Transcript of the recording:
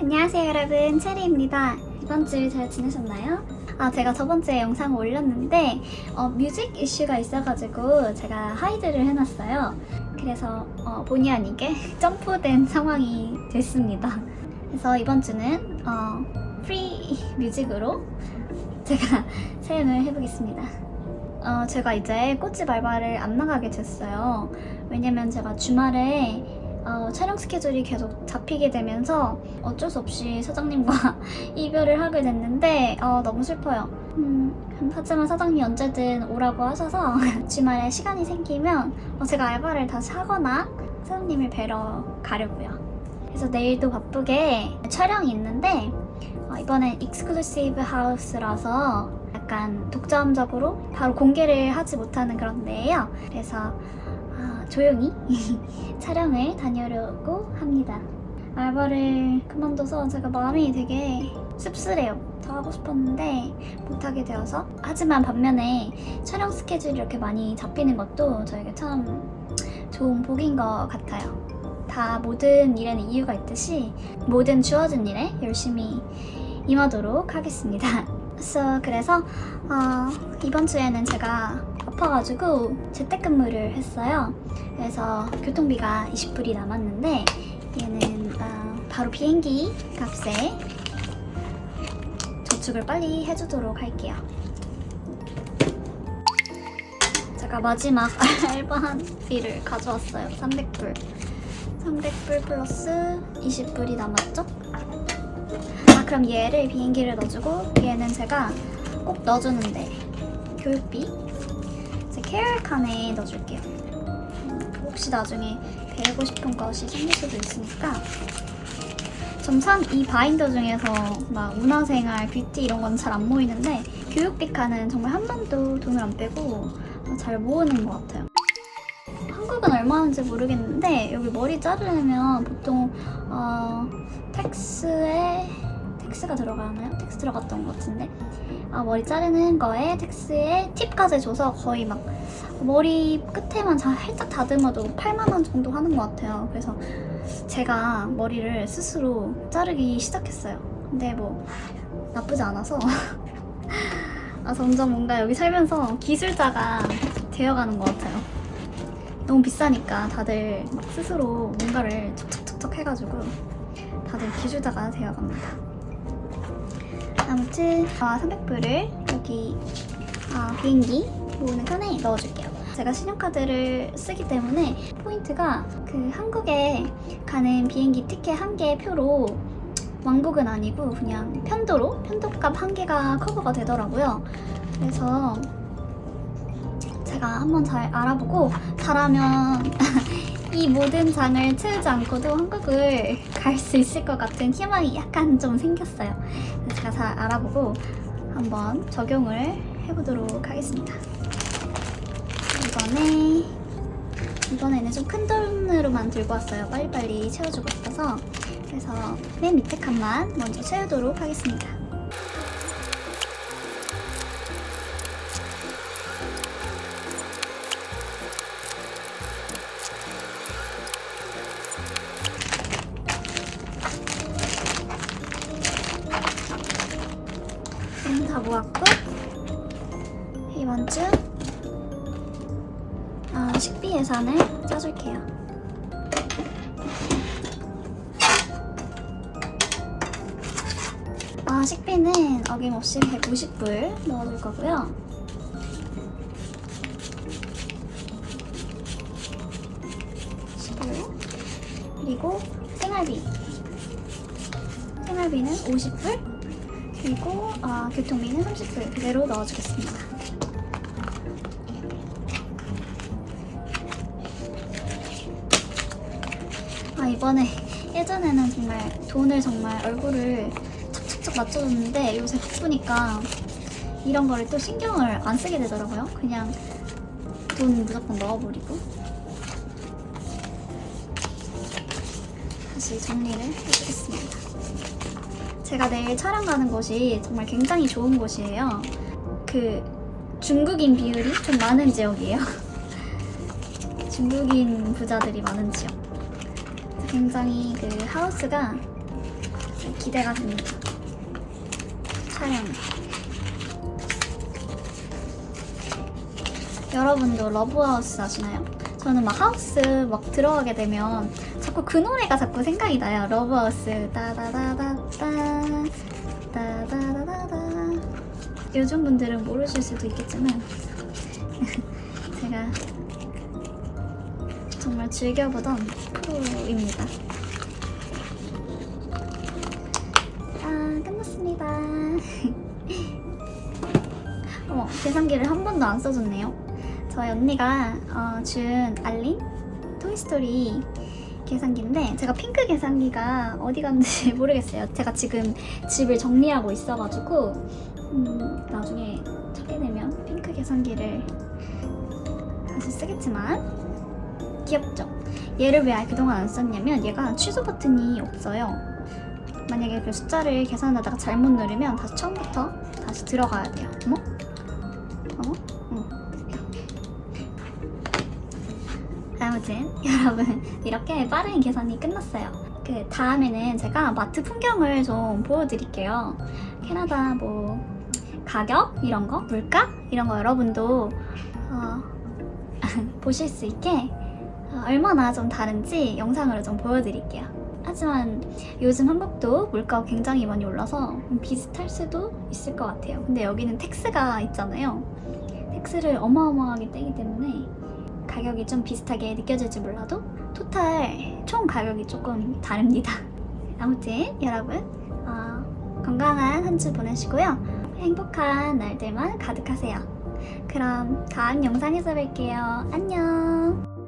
안녕하세요 여러분. 체리입니다. 이번 주 잘 지내셨나요? 아 제가 저번 주에 영상을 올렸는데 어, 뮤직 이슈가 있어가지고 제가 하이드를 해놨어요. 그래서 어, 본의 아니게 점프된 상황이 됐습니다. 그래서 이번 주는 어, 프리 뮤직으로 제가 사용을 해보겠습니다. 어, 제가 이제 꽃집 알바를 안 나가게 됐어요. 왜냐면 제가 주말에 어, 촬영 스케줄이 계속 잡히게 되면서 어쩔 수 없이 사장님과 이별을 하게 됐는데 어, 너무 슬퍼요. 음, 하지만 사장님이 언제든 오라고 하셔서 주말에 시간이 생기면 어, 제가 알바를 다시 하거나 사장님을 뵈러 가려고요. 그래서 내일도 바쁘게 촬영이 있는데 어, 이번엔 익스클루시브 하우스라서 약간 독점적으로 바로 공개를 하지 못하는 그런 데예요. 그래서 아, 조용히 촬영을 다녀오려고 합니다. 알바를 그만둬서 제가 마음이 되게 씁쓸해요. 더 하고 싶었는데 못하게 되어서. 하지만 반면에 촬영 스케줄이 이렇게 많이 잡히는 것도 저에게 참 좋은 복인 것 같아요. 다 모든 일에는 이유가 있듯이 모든 주어진 일에 열심히 임하도록 하겠습니다. So, 그래서 어, 이번 주에는 제가 아파가지고 재택근무를 했어요. 그래서 교통비가 20불이 남았는데 얘는 어, 바로 비행기 값에 저축을 빨리 해주도록 할게요. 제가 마지막 알바비를 가져왔어요. 300불. 300불 플러스 20불이 남았죠? 아 그럼 얘를 비행기를 넣어주고 얘는 제가 꼭 넣어주는데 교육비 제 케어 칸에 넣어줄게요. 음, 혹시 나중에 배우고 싶은 것이 생길 수도 있으니까 점참 이 바인더 중에서 막 문화생활, 뷰티 이런 건 잘 안 모이는데 교육비 칸은 정말 한 번도 돈을 안 빼고 잘 모으는 것 같아요. 한국은 얼마인지 모르겠는데 여기 머리 자르려면 보통 어, 텍스에 텍스가 들어가나요? 텍스 들어갔던 것 같은데 아 머리 자르는 거에 텍스에 팁까지 줘서 거의 막 머리 끝에만 자- 살짝 다듬어도 8만 원 정도 하는 것 같아요. 그래서 제가 머리를 스스로 자르기 시작했어요. 근데 뭐 나쁘지 않아서 아 점점 뭔가 여기 살면서 기술자가 되어가는 것 같아요. 너무 비싸니까 다들 막 스스로 뭔가를 척척척척 해가지고 다들 기술자가 되어갑니다. 아무튼 아, 300불을 여기 아, 비행기 모으는 칸에 넣어줄게요. 제가 신용카드를 쓰기 때문에 포인트가 그 한국에 가는 비행기 티켓 한 개 표로 왕복은 아니고 그냥 편도로 편도값 한 개가 커버가 되더라고요. 그래서 제가 한번 잘 알아보고 잘하면 이 모든 장을 채우지 않고도 한국을 갈 수 있을 것 같은 희망이 약간 좀 생겼어요. 제가 잘 알아보고 한번 적용을 해보도록 하겠습니다. 이번에 이번에는 좀 큰 돈으로만 들고 왔어요. 빨리빨리 채워주고 싶어서 그래서 맨 밑에 칸만 먼저 채우도록 하겠습니다. 다 모았고 이번 주 아, 식비 예산을 짜줄게요. 아, 식비는 어김없이 150불 넣어줄 거고요. 불 그리고 생활비. 생활비는 50불. 그리고 아, 교통비는 30불 그대로 넣어주겠습니다. 아 이번에 예전에는 정말 돈을 정말 얼굴을 착착착 맞춰줬는데 요새 바쁘니까 이런 거를 또 신경을 안 쓰게 되더라고요. 그냥 돈 무조건 넣어버리고 다시 정리를 해주겠습니다. 제가 내일 촬영 가는 곳이 정말 굉장히 좋은 곳이에요. 그 중국인 비율이 좀 많은 지역이에요. 중국인 부자들이 많은 지역. 굉장히 그 하우스가 기대가 됩니다. 촬영. 여러분도 러브하우스 아시나요? 저는 막 하우스 막 들어가게 되면 자꾸 그 노래가 자꾸 생각이 나요. 러브하우스 따다다다따 따다다다다 요즘 분들은 모르실 수도 있겠지만 제가 정말 즐겨보던 프로입니다. 아 끝났습니다. 어머 계산기를 한 번도 안 써줬네요. 저희 언니가 어, 준 알린 토이스토리 계산기인데 제가 핑크 계산기가 어디 갔는지 모르겠어요. 제가 지금 집을 정리하고 있어가지고 음, 나중에 찾게 되면 핑크 계산기를 다시 쓰겠지만 귀엽죠? 얘를 왜 그동안 안 썼냐면 얘가 취소 버튼이 없어요. 만약에 그 숫자를 계산하다가 잘못 누르면 다시 처음부터 다시 들어가야 돼요. 어머? 어머? 아무튼 여러분 이렇게 빠른 계산이 끝났어요. 그 다음에는 제가 마트 풍경을 좀 보여드릴게요. 캐나다 뭐 가격 이런 거, 물가 이런 거 여러분도 어, 보실 수 있게 어, 얼마나 좀 다른지 영상으로 좀 보여드릴게요. 하지만 요즘 한국도 물가가 굉장히 많이 올라서 비슷할 수도 있을 것 같아요. 근데 여기는 텍스가 있잖아요. 텍스를 어마어마하게 떼기 때문에 가격이 좀 비슷하게 느껴질지 몰라도 토탈 총 가격이 조금 다릅니다. 아무튼 여러분 어, 건강한 한 주 보내시고요. 행복한 날들만 가득하세요. 그럼 다음 영상에서 뵐게요. 안녕.